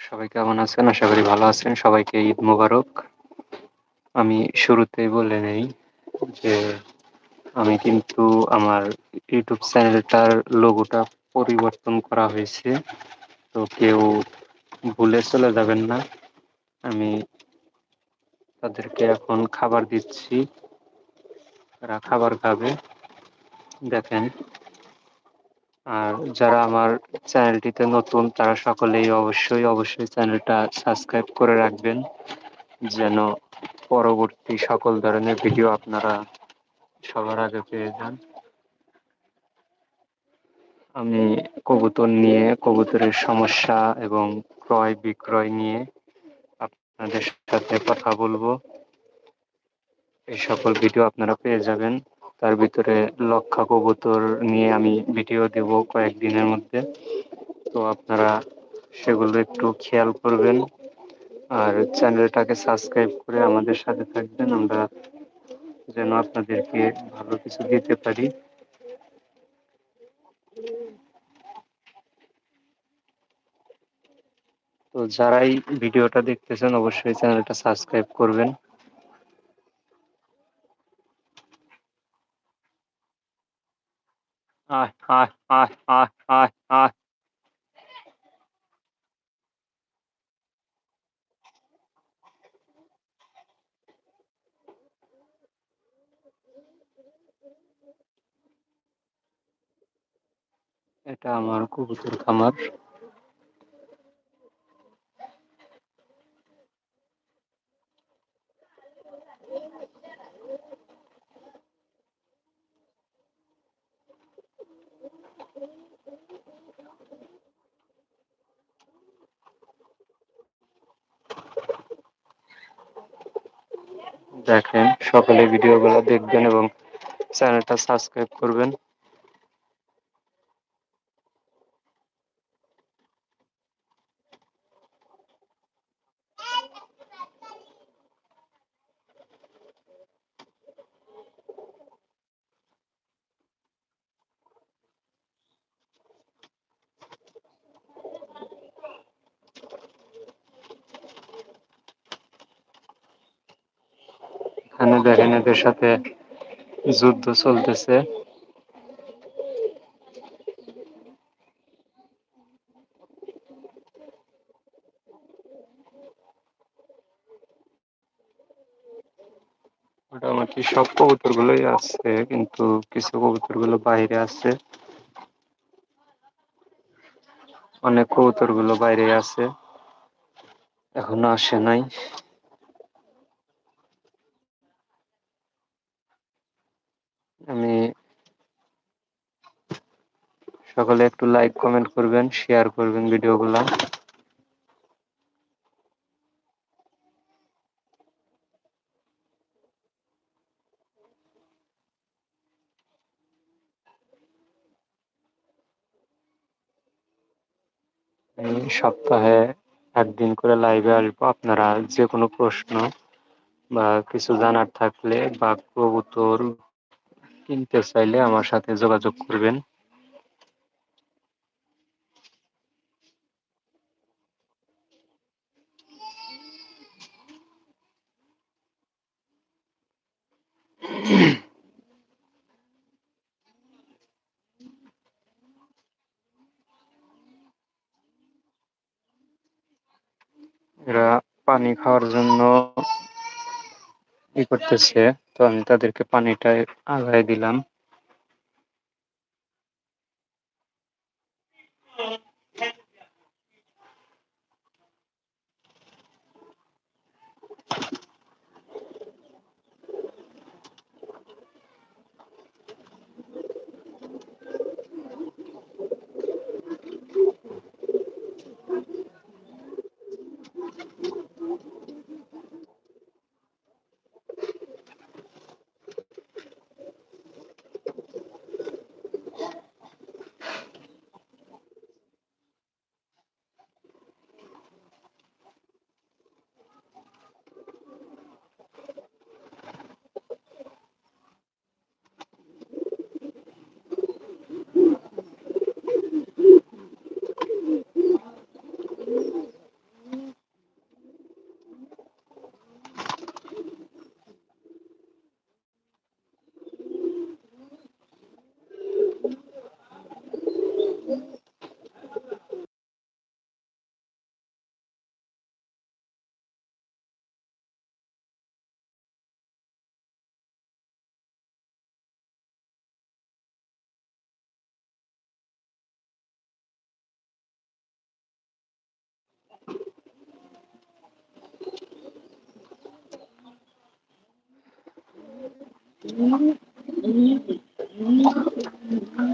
সবাই কেমন আছেন? আশা করি ভালো আছেন। সবাইকে ঈদ মুবারক আমি শুরুতেই বলে নেই যে আমি কিন্তু আমার ইউটিউব চ্যানেলটার লোগোটা পরিবর্তন করা হয়েছে। তো কেউ ভুলে চলে যাবেন না। আমি তাদেরকে এখন খাবার দিচ্ছি। তারা খাবার খাবে। দেখেন। আর যারা আমার চ্যানেলটিতে নতুন তারা সকলেই অবশ্যই, অবশ্যই চ্যানেলটা সাবস্ক্রাইব করে রাখবেন। যেন পরবর্তী সকল ধরনের ভিডিও আপনারা সবার আগে পেয়ে যান। আমি কবুতর নিয়ে কবুতরের সমস্যা এবং ক্রয় বিক্রয় নিয়ে আপনাদের সাথে কথা বলব। এই সকল ভিডিও আপনারা পেয়ে যাবেন। তার ভিতরে লক্ষা কবুতর নিয়ে আমি ভিডিও দেব কয়েকদিনের মধ্যে। তো আপনারা সেগুলো একটু খেয়াল করবেন। আর চ্যানেলটাকে সাবস্ক্রাইব করে আমাদের সাথে থাকবেন। আমরা যেন আপনাদেরকে ভালো কিছু দিতে পারি। তো যারাই ভিডিওটা দেখতেছেন, অবশ্যই চ্যানেলটা সাবস্ক্রাইব করবেন। আহ আহ আহ আহ আহ আহ এটা আমার কবুতর খামার। দেখেন সকলে ভিডিওগুলো দেখবেন এবং চ্যানেলটা সাবস্ক্রাইব করবেন। এখানে দেখেন এদের সাথে যুদ্ধ চলতেছে। মোটামুটি সব কবুতর গুলোই আছে, কিন্তু কিছু কবুতরগুলো বাইরে আছে। অনেক কবুতরগুলো বাইরে আছে। এখনও আসে নাই। আমি সকলে একটু লাইক কমেন্ট করবেন শেয়ার করবেন ভিডিওগুলা। সপ্তাহে একদিন করে লাইভে আসব আপনারা যে কোনো প্রশ্ন বা কিছু জানার থাকলে বা কবুতর কিনতে চাইলে আমার সাথে যোগাযোগ করবেন। এরা পানি খাওয়ার জন্য ই করতেছে তো আমি তাদেরকে পানিটা আগায় দিলাম। Hum, hum, hum.